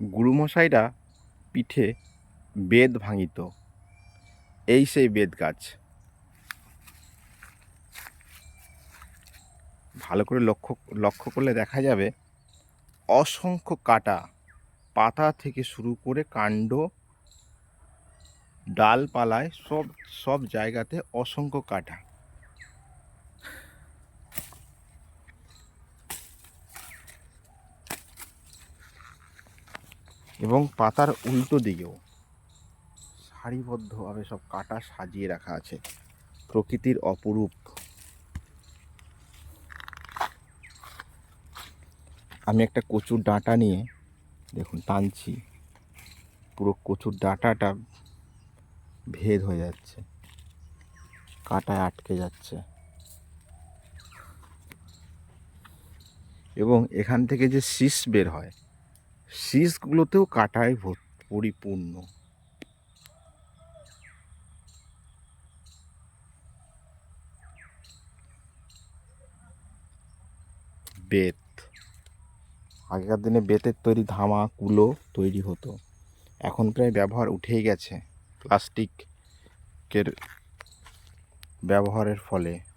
গুরুমশাইরা পিঠে বেদ ভাঙিত। এই সেই বেদ গাছ। ভালো করে লক্ষ্য লক্ষ্য করলে দেখা যাবে অসংখ্য কাটা পাতা থেকে শুরু করে কাণ্ড, ডালপালায় সব সব জায়গাতে অসংখ্য কাটা। এবং পাতার উল্টো দিকেও সারিবদ্ধভাবে সব কাটা সাজিয়ে রাখা আছে। প্রকৃতির অপরূপ। আমি একটা কচুর ডাঁটা নিয়ে দেখুন টানছি। পুরো কচুর ডাঁটাটা ভেদ হয়ে যাচ্ছে। কাটায় আটকে যাচ্ছে। এবং এখান থেকে যে শীষ বের হয় শীষগুলোতেও কাটায় পরিপূর্ণ। বেত। আগেকার দিনে বেতের তৈরি ধামা, কুলো তৈরি হতো। এখন প্রায় ব্যবহার উঠেই গেছে। প্লাস্টিকের ব্যবহারের ফলে।